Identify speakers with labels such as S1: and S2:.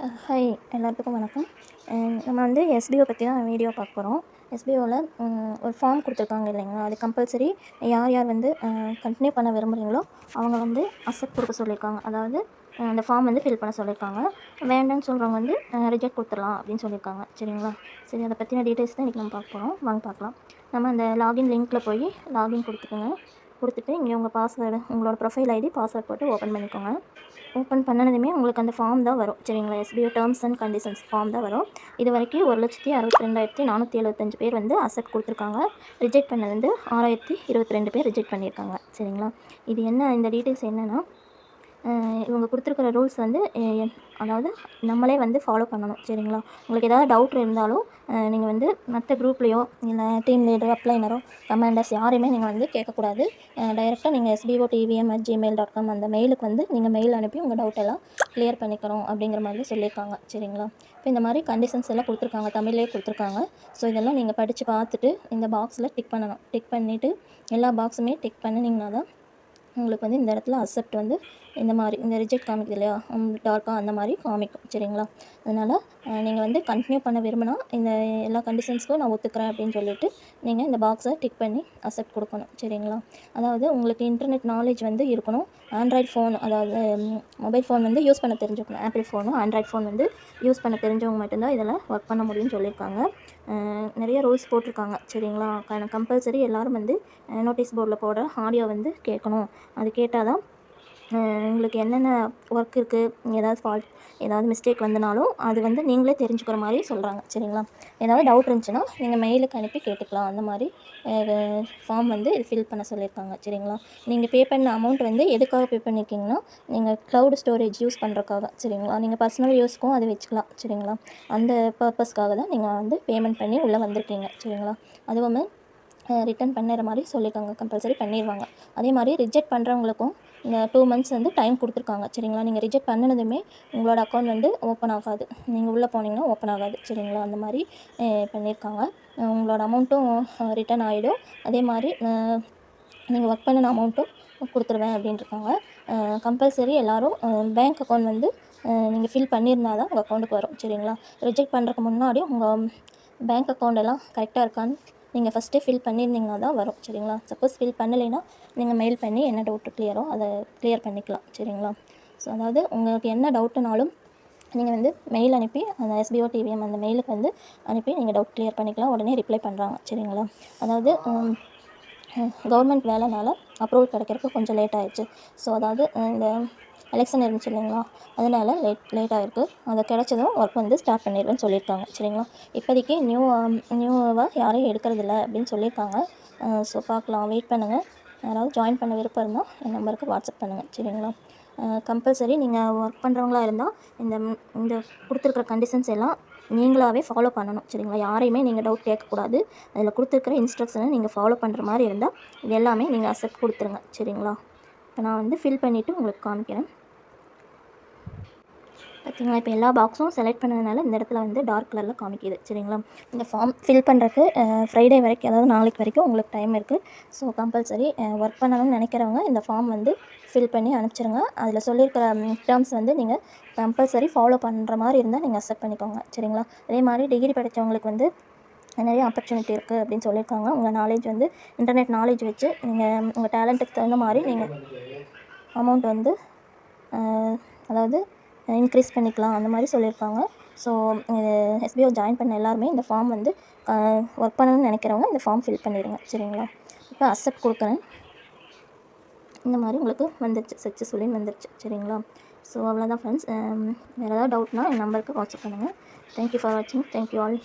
S1: Hi எல்லாத்துக்கும் வணக்கம். நம்ம வந்து எஸ்பிஓ பற்றி தான் வீடியோ பார்க்க போகிறோம் எஸ்பிஓவில் ஒரு ஃபார்ம் கொடுத்துருக்காங்க இல்லைங்களா? அது கம்பல்சரி யார் யார் வந்து கண்டினியூ பண்ண விரும்புகிறீங்களோ அவங்க வந்து அசெப்ட் கொடுக்க சொல்லியிருக்காங்க. அதாவது அந்த ஃபார்ம் வந்து ஃபில் பண்ண சொல்லியிருக்காங்க. வேண்டாம்னு சொல்கிறவங்க வந்து ரிஜெக்ட் கொடுத்துடலாம் அப்படின்னு சொல்லியிருக்காங்க. சரிங்களா? சரி அதை பற்றின டீட்டெயில்ஸ் தான் இன்றைக்கி நம்ம பார்க்க போகிறோம் வாங்க பார்க்கலாம். நம்ம அந்த லாகின் லிங்க்கில் போய் லாகின் கொடுத்துக்கோங்க. கொடுத்துட்டு இங்கே உங்கள் பாஸ்வேர்டு உங்களோட ப்ரொஃபைல் ஐடி பாஸ்வேர்ட் போட்டு ஓப்பன் பண்ணிக்கோங்க. ஓப்பன் பண்ணதுமே உங்களுக்கு அந்த ஃபார்ம் தான் வரும். சரிங்களா? SPO terms and conditions form தான் வரும். இது வரைக்கும் ஒரு லட்சத்தி அறுபத்தி ரெண்டாயிரத்தி நானூற்றி எழுபத்தஞ்சு பேர் வந்து அசெப்ட் கொடுத்துருக்காங்க. ரிஜெக்ட் பண்ணது வந்து ஆறாயிரத்தி இருபத்தி ரெண்டு பேர் ரிஜெக்ட் பண்ணியிருக்காங்க. சரிங்களா? இது என்ன இந்த டீட்டெயில்ஸ் என்னென்னா இவங்க கொடுத்துருக்குற ரூல்ஸ் வந்து அதாவது நம்மளே வந்து ஃபாலோ பண்ணணும் சரிங்களா? உங்களுக்கு ஏதாவது டவுட் இருந்தாலும் நீங்கள் வந்து மற்ற குரூப்லேயோ இல்லை டீம் லீடரோ அப்ளைனரோ கமாண்டர்ஸ் யாரையுமே நீங்கள் வந்து கேட்கக்கூடாது. டைரெக்டாக நீங்கள் SPO TVM at Gmail dot com அந்த மெயிலுக்கு வந்து நீங்கள் மெயில் அனுப்பி உங்கள் டவுட் எல்லாம் கிளியர் பண்ணிக்கிறோம் அப்படிங்கிற மாதிரி சொல்லியிருக்காங்க சரிங்களா? இப்போ இந்த மாதிரி கண்டிஷன்ஸ் எல்லாம் கொடுத்துருக்காங்க தமிழ்லேயே கொடுத்துருக்காங்க. ஸோ இதெல்லாம் நீங்கள் படித்து பார்த்துட்டு இந்த பாக்ஸில் டிக் பண்ணணும். டிக் பண்ணிவிட்டு எல்லா பாக்ஸுமே டிக் பண்ணினீங்கன்னா தான் உங்களுக்கு வந்து இந்த இடத்துல அக்செப்ட் வந்து இந்த மாதிரி இந்த ரிஜெக்ட் காமிக்குது இல்லையா? டார்க்காக அந்த மாதிரி காமிக்கும் சரிங்களா? அதனால் நீங்கள் வந்து கண்டினியூ பண்ண விரும்பினா இந்த எல்லா கண்டிஷன்ஸ்க்கும் நான் ஒத்துக்கிறேன் அப்படின்னு சொல்லிட்டு நீங்கள் இந்த பாக்ஸை டிக் பண்ணி அக்செப்ட் கொடுக்கணும் சரிங்களா? அதாவது உங்களுக்கு இன்டர்நெட் நாலேஜ் வந்து இருக்கணும். ஆண்ட்ராய்ட் ஃபோன் அதாவது மொபைல் ஃபோன் வந்து யூஸ் பண்ண தெரிஞ்சுக்கணும். ஆப்பிள் ஃபோனும் ஆண்ட்ராய்ட் ஃபோன் வந்து யூஸ் பண்ண தெரிஞ்சவங்க மட்டும்தான் இதில் ஒர்க் பண்ண முடியும்னு சொல்லியிருக்காங்க. நிறைய ரூல்ஸ் போட்டிருக்காங்க சரிங்களா? கம்பல்சரி எல்லோரும் வந்து நோட்டீஸ் போர்டில் போடுற ஆடியோ வந்து கேட்கணும். அது கேட்டால் தான் உங்களுக்கு என்னென்ன ஒர்க் இருக்குது ஏதாவது ஃபால்ட் ஏதாவது மிஸ்டேக் வந்தனாலும் அது வந்து நீங்களே தெரிஞ்சுக்கிற மாதிரி சொல்கிறாங்க சரிங்களா? ஏதாவது டவுட் இருந்துச்சுன்னா நீங்கள் மெயிலுக்கு அனுப்பி கேட்டுக்கலாம். அந்த மாதிரி ஃபார்ம் வந்து ஃபில் பண்ண சொல்லியிருக்காங்க சரிங்களா? நீங்கள் பே பண்ண அமௌண்ட் வந்து எதுக்காக பே பண்ணியிருக்கீங்கன்னா நீங்கள் க்ளவுட் ஸ்டோரேஜ் யூஸ் பண்ணுறக்காக சரிங்களா? நீங்கள் பர்சனல் யூஸ்க்கும் அதை வச்சுக்கலாம் சரிங்களா? அந்த பர்பஸ்க்காக தான் நீங்கள் வந்து பேமெண்ட் பண்ணி உள்ளே வந்திருக்கீங்க சரிங்களா? அதுவும் ரிட்டர்ன் பண்ணுற மாதிரி சொல்லியிருக்காங்க கம்பல்சரி பண்ணிடுவாங்க அதே மாதிரி ரிஜெக்ட் பண்ணுறவங்களுக்கும் டூ மந்த்ஸ் வந்து டைம் கொடுத்துருக்காங்க. சரிங்களா? நீங்கள் ரிஜெக்ட் பண்ணினதுமே உங்களோட அக்கௌண்ட் வந்து ஓப்பன் ஆகாது. நீங்கள் உள்ளே போனீங்கன்னா ஓப்பன் ஆகாது. சரிங்களா? அந்த மாதிரி பண்ணியிருக்காங்க உங்களோட அமௌண்ட்டும் ரிட்டர்ன் ஆகிடும் அதே மாதிரி நீங்கள் ஒர்க் பண்ணின அமௌண்ட்டும் கொடுத்துருவேன் அப்படின்ட்டுருக்காங்க கம்பல்சரி எல்லோரும் பேங்க் அக்கௌண்ட் வந்து நீங்கள் ஃபில் பண்ணியிருந்தா தான் உங்கள் அக்கௌண்ட்டுக்கு வரும். சரிங்களா? ரிஜெக்ட் பண்ணுறதுக்கு முன்னாடி உங்கள் பேங்க் அக்கௌண்ட் எல்லாம் கரெக்டாக இருக்கான்னு நீங்கள் ஃபஸ்ட்டே ஃபில் பண்ணியிருந்தீங்கன்னா தான் வரும் சரிங்களா? சப்போஸ் ஃபில் பண்ணலைன்னா நீங்கள் மெயில் பண்ணி என்ன டவுட்டு கிளியரோ அதை கிளியர் பண்ணிக்கலாம் சரிங்களா? ஸோ அதாவது உங்களுக்கு என்ன டவுட்டுனாலும் நீங்கள் வந்து மெயில் அனுப்பி அந்த எஸ்பிஓ டிவிஎம் அந்த மெயிலுக்கு வந்து அனுப்பி நீங்கள் டவுட் கிளியர் பண்ணிக்கலாம் உடனே ரிப்ளை பண்ணுறாங்க சரிங்களா? அதாவது கவர்மெண்ட் வேலைனால அப்ரூவல் கிடைக்கிறதுக்கு கொஞ்சம் லேட் ஆயிடுச்சு. ஸோ அதாவது இந்த எலெக்ஷன் இருந்துச்சு இல்லைங்களா? அதனால் லேட் லேட்டாக இருக்குது அது கிடச்சதும் ஒர்க் வந்து ஸ்டார்ட் பண்ணிடுவேன்னு சொல்லியிருக்காங்க. சரிங்களா? இப்போதைக்கு நியூ நியூவாக um, யாரையும் எடுக்கிறதில்ல அப்படின்னு சொல்லியிருக்காங்க. ஸோ பார்க்கலாம். வெயிட் பண்ணுங்கள் யாராவது ஜாயின் பண்ண விருப்பம் இருந்தால் என் நம்பருக்கு வாட்ஸ்அப் பண்ணுங்கள் சரிங்களா? கம்பல்சரி நீங்கள் ஒர்க் பண்ணுறவங்களா இருந்தால் இந்த இந்த கொடுத்துருக்குற கண்டிஷன்ஸ் எல்லாம் நீங்களாகவே ஃபாலோ பண்ணணும். சரிங்களா? யாரையுமே நீங்கள் டவுட் கேட்கக்கூடாது. அதில் கொடுத்துருக்குற இன்ஸ்ட்ரக்ஷனை நீங்கள் ஃபாலோ பண்ணுற மாதிரி இருந்தால் இது எல்லாமே நீங்கள் அக்செப்ட் கொடுத்துருங்க. சரிங்களா? இப்போ நான் வந்து ஃபில் பண்ணிவிட்டு உங்களுக்கு காமிக்கிறேன். பார்த்தீங்களா இப்போ எல்லா பாக்ஸும் செலக்ட் பண்ணதுனால இந்த இடத்துல வந்து டார்க் கலரில் காமிக்கிது. சரிங்களா? இந்த ஃபார்ம் ஃபில் பண்ணுறதுக்கு ஃப்ரைடே வரைக்கும் அதாவது நாளைக்கு வரைக்கும் உங்களுக்கு டைம் இருக்குது ஸோ கம்பல்சரி ஒர்க் பண்ணணும்னு நினைக்கிறவங்க இந்த ஃபார்ம் வந்து ஃபில் பண்ணி அனுப்பிச்சிருங்க. அதில் சொல்லியிருக்கிற டேர்ம்ஸ் வந்து நீங்கள் கம்பல்சரி ஃபாலோ பண்ணுற மாதிரி இருந்தால் நீங்கள் அக்செப்ட் பண்ணிக்கோங்க. சரிங்களா? அதே மாதிரி டிகிரி படித்தவங்களுக்கு வந்து நிறைய ஆப்பர்ச்சுனிட்டி இருக்குது அப்படின்னு சொல்லியிருக்காங்க உங்கள் நாலேஜ் வந்து இன்டர்நெட் நாலேஜ் வச்சு நீங்கள் உங்கள் டேலண்ட்டுக்கு தகுந்த மாதிரி நீங்கள் அமௌண்ட் வந்து அதாவது இன்க்ரீஸ் பண்ணிக்கலாம் அந்த மாதிரி சொல்லியிருக்காங்க. ஸோ எஸ்பிஓ ஜாயின் பண்ண எல்லாருமே இந்த ஃபார்ம் வந்து ஒர்க் பண்ணணும்னு நினைக்கிறவங்க இந்த ஃபார்ம் ஃபில் பண்ணிடுங்க சரிங்களா? இப்போ அக்செப்ட் கொடுக்குறேன். இந்த மாதிரி உங்களுக்கு வந்துருச்சு சொல்லின்னு வந்துருச்சு சரிங்களா? ஸோ அவ்வளோதான் ஃப்ரெண்ட்ஸ் வேறு ஏதாவது டவுட்னா என் நம்பருக்கு வாட்ஸ்அப் பண்ணுங்கள் தேங்க்யூ ஃபார் வாட்சிங் தேங்க்யூ ஆல்